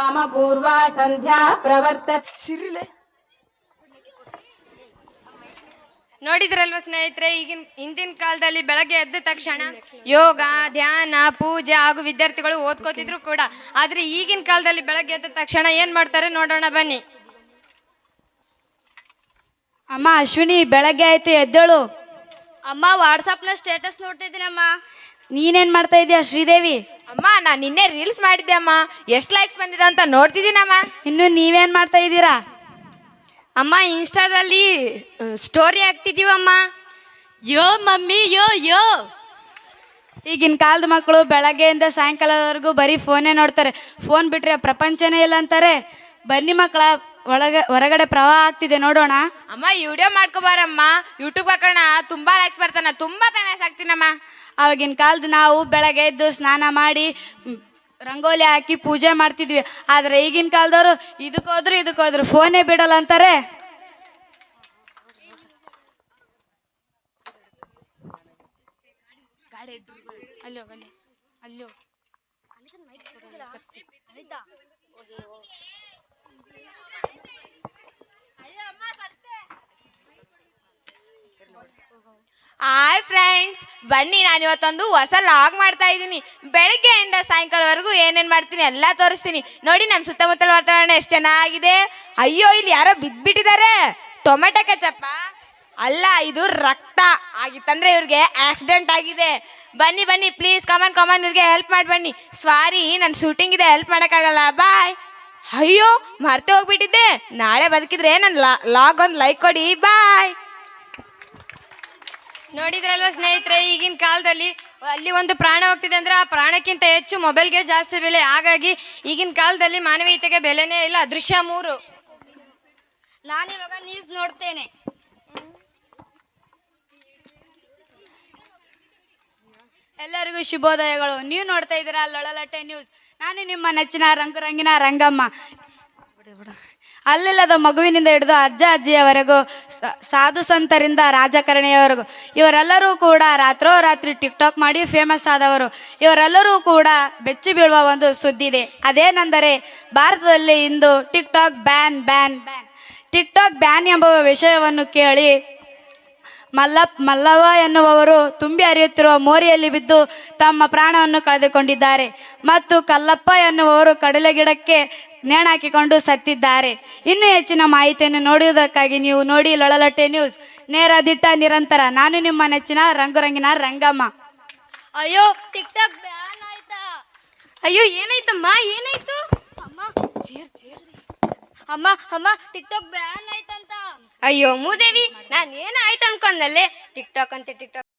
ಕಾಮಪೂರ್ವ ಸಂಧ್ಯಾ ಪ್ರವರ್ತ ಸಿರಿಲೆ. ನೋಡಿದ್ರಲ್ವ ಸ್ನೇಹಿತರೆ ಈಗಿನ ಹಿಂದಿನ ಕಾಲದಲ್ಲಿ ಬೆಳಗ್ಗೆ ಎದ್ದ ತಕ್ಷಣ ಯೋಗ ಧ್ಯಾನ ಪೂಜೆ ಹಾಗೂ ವಿದ್ಯಾರ್ಥಿಗಳು ಓದ್ಕೋತಿದ್ರು ಕೂಡ. ಆದ್ರೆ ಈಗಿನ ಕಾಲದಲ್ಲಿ ಬೆಳಗ್ಗೆ ಎದ್ದ ತಕ್ಷಣ ಏನ್ ಮಾಡ್ತಾರೆ ನೋಡೋಣ ಬನ್ನಿ. ಅಮ್ಮ ಅಶ್ವಿನಿ ಬೆಳಗ್ಗೆ ಆಯ್ತು ಎದ್ದಳು. ಅಮ್ಮ ವಾಟ್ಸಪ್ನ ಸ್ಟೇಟಸ್ ನೋಡ್ತಿದ್ದೀನಮ್ಮ. ನೀನೇನ್ ಮಾಡ್ತಾ ಇದೀಯ ಶ್ರೀದೇವಿ? ಅಮ್ಮ ನಾನು ನಿನ್ನೆ ರೀಲ್ಸ್ ಮಾಡಿದ್ದೆ ಅಮ್ಮ. ಎಷ್ಟು ಲೈಕ್ಸ್ ಬಂದಿದೆ ಅಂತ ನೋಡ್ತಿದ್ದೀನಮ್ಮ. ಇನ್ನು ನೀವೇನ್ ಮಾಡ್ತಾ ಇದ್ದೀರಾ? ಅಮ್ಮ ಇನ್ಸ್ಟಾದಲ್ಲಿ ಸ್ಟೋರಿ ಹಾಕ್ತಿದೀವಮ್ಮ ಯೋ ಮಮ್ಮಿ ಯೋ ಯೋ. ಈಗಿನ ಕಾಲದ ಮಕ್ಕಳು ಬೆಳಗ್ಗೆಯಿಂದ ಸಾಯಂಕಾಲದವರೆಗೂ ಬರೀ ಫೋನೇ ನೋಡ್ತಾರೆ. ಫೋನ್ ಬಿಟ್ರೆ ಪ್ರಪಂಚನೇ ಇಲ್ಲ ಅಂತಾರೆ. ಬನ್ನಿ ಮಕ್ಕಳ ಒಳಗೆ ಹೊರಗಡೆ ಪ್ರವಾಹ ಆಗ್ತಿದೆ ನೋಡೋಣ. ಅಮ್ಮ ವಿಡಿಯೋ ಮಾಡ್ಕೊಬಾರಮ್ಮ. ಯೂಟ್ಯೂಬ್ ಹಾಕೋಣ. ತುಂಬಾ ಲೈಕ್ಸ್ ಬರ್ತಾನ. ತುಂಬಾ ಫೇಮಸ್ ಆಗ್ತೀನಮ್ಮ. ಅವಾಗಿನ ಕಾಲದ ನಾವು ಬೆಳಗ್ಗೆ ಎದ್ದು ಸ್ನಾನ ಮಾಡಿ ರಂಗೋಲಿ ಹಾಕಿ ಪೂಜೆ ಮಾಡ್ತಿದ್ವಿ. ಆದರೆ ಈಗಿನ ಕಾಲದವರು ಇದಕ್ಕೋದ್ರು ಇದಕ್ಕೋದ್ರು ಫೋನೇ ಬಿಡಲ್ಲ ಅಂತಾರೆ. ಅಲ್ಲೋ ಅಲ್ಲೋ ಅಲ್ಲೋ. ಹಾಯ್ ಫ್ರೆಂಡ್ಸ್ ಬನ್ನಿ ನಾನು ಇವತ್ತೊಂದು ಹೊಸ ಲಾಗ್ ಮಾಡ್ತಾ ಇದ್ದೀನಿ. ಬೆಳಗ್ಗೆಯಿಂದ ಸಾಯಂಕಾಲವರೆಗೂ ಏನೇನು ಮಾಡ್ತೀನಿ ಎಲ್ಲ ತೋರಿಸ್ತೀನಿ. ನೋಡಿ ನಮ್ಮ ಸುತ್ತಮುತ್ತಲ ವಾತಾವರಣ ಎಷ್ಟು ಚೆನ್ನಾಗಿದೆ. ಅಯ್ಯೋ, ಇಲ್ಲಿ ಯಾರೋ ಬಿದ್ದುಬಿಟ್ಟಿದ್ದಾರೆ ಟೊಮೆಟೊ ಕೆಚಪ್ಪ. ಅಲ್ಲ, ಇದು ರಕ್ತ ಆಗಿತ್ತಂದ್ರೆ ಇವ್ರಿಗೆ ಆಕ್ಸಿಡೆಂಟ್ ಆಗಿದೆ. ಬನ್ನಿ ಬನ್ನಿ please come on come on ಇವ್ರಿಗೆ ಹೆಲ್ಪ್ ಮಾಡಿ ಬನ್ನಿ. ಸ್ವಾರಿ ನನ್ನ ಶೂಟಿಂಗ್ ಇದೆ ಹೆಲ್ಪ್ ಮಾಡೋಕ್ಕಾಗಲ್ಲ. ಬಾಯ್ ಅಯ್ಯೋ, ಮರ್ತೆ ಹೋಗ್ಬಿಟ್ಟಿದ್ದೆ. ನಾಳೆ ಬದುಕಿದ್ರೆ ನನ್ನ ಲಾಗ್ ಒಂದು ಲೈಕ್ ಕೊಡಿ. ಬಾಯ್ ನೋಡಿದ್ರಲ್ವ ಸ್ನೇಹಿತರೆ, ಈಗಿನ ಕಾಲದಲ್ಲಿ ಅಲ್ಲಿ ಒಂದು ಪ್ರಾಣ ಹೋಗ್ತಿದೆ ಅಂದ್ರೆ ಆ ಪ್ರಾಣಕ್ಕಿಂತ ಹೆಚ್ಚು ಮೊಬೈಲ್ಗೆ ಜಾಸ್ತಿ ಬೆಲೆ. ಹಾಗಾಗಿ ಈಗಿನ ಕಾಲದಲ್ಲಿ ಮಾನವೀಯತೆಗೆ ಬೆಲೆನೇ ಇಲ್ಲ, ಅದೃಶ್ಯ ಮೂರು. ನಾನಿವಾಗ ನ್ಯೂಸ್ ನೋಡ್ತೇನೆ. ಎಲ್ಲರಿಗೂ ಶುಭೋದಯಗಳು. ನೀವು ನೋಡ್ತಾ ಇದ್ದೀರಾ ಲೊಳಲಟ್ಟೆ ನ್ಯೂಸ್ ನಾನು ನಿಮ್ಮ ನೆಚ್ಚಿನ ರಂಗುರಂಗಿನ ರಂಗಮ್ಮ. ಅಲ್ಲಿಲ್ಲದ ಮಗುವಿನಿಂದ ಹಿಡಿದು ಅಜ್ಜ ಅಜ್ಜಿಯವರೆಗೂ ಸಾಧು ಸಂತರಿಂದ, ರಾಜಕಾರಣಿಯವರೆಗೂ, ಇವರೆಲ್ಲರೂ ಕೂಡ ರಾತ್ರೋರಾತ್ರಿ ಟಿಕ್ಟಾಕ್ ಮಾಡಿ ಫೇಮಸ್ ಆದವರು. ಇವರೆಲ್ಲರೂ ಕೂಡ ಬೆಚ್ಚಿ ಬೀಳುವ ಒಂದು ಸುದ್ದಿ ಇದೆ. ಅದೇನೆಂದರೆ, ಭಾರತದಲ್ಲಿ ಇಂದು TikTok ban ban ban. TikTok ban ಎಂಬ ವಿಷಯವನ್ನು ಕೇಳಿ ಮಲ್ಲಪ್ ಮಲ್ಲವ ಎನ್ನುವವರು ತುಂಬಿ ಹರಿಯುತ್ತಿರುವ ಮೋರಿಯಲ್ಲಿ ಬಿದ್ದು ತಮ್ಮ ಪ್ರಾಣವನ್ನು ಕಳೆದುಕೊಂಡಿದ್ದಾರೆ. ಮತ್ತು ಕಲ್ಲಪ್ಪ ಎನ್ನುವವರು ಕಡಲೆ ಗಿಡಕ್ಕೆ ನೇಣಾಕಿಕೊಂಡು ಸತ್ತಿದ್ದಾರೆ. ಇನ್ನೂ ಹೆಚ್ಚಿನ ಮಾಹಿತಿಯನ್ನು ನೋಡುವುದಕ್ಕಾಗಿ ನೀವು ನೋಡಿ ಲೊಳಲಟ್ಟೆ ನ್ಯೂಸ್. ನೇರ ದಿಟ್ಟ ನಿರಂತರ. ನಾನು ನಿಮ್ಮ ನೆಚ್ಚಿನ ರಂಗುರಂಗಿನ ರಂಗಮ್ಮ. ಅಯ್ಯೋ ಟಿಕ್ ಟಾಕ್ ಬ್ಯಾನ್ ಆಯ್ತಾ? ಅಯ್ಯೋ, ಏನಾಯ್ತಮ್ಮ? ಏನಾಯ್ತು? ಅಮ್ಮ ಅಮ್ಮ ಅಮ್ಮ ಟಿಕ್ ಬ್ಯಾನ್ ಆಯ್ತಂತ ಅಯ್ಯೋ ಮೂದೇವಿ ನಾನು ಆಯ್ತು ಅನ್ಕೊಂಡಲ್ಲೇ ಟಿಕ್ ಟಾಕ್ ಅಂತ ಟಿಕ್ ಟಾಕ್.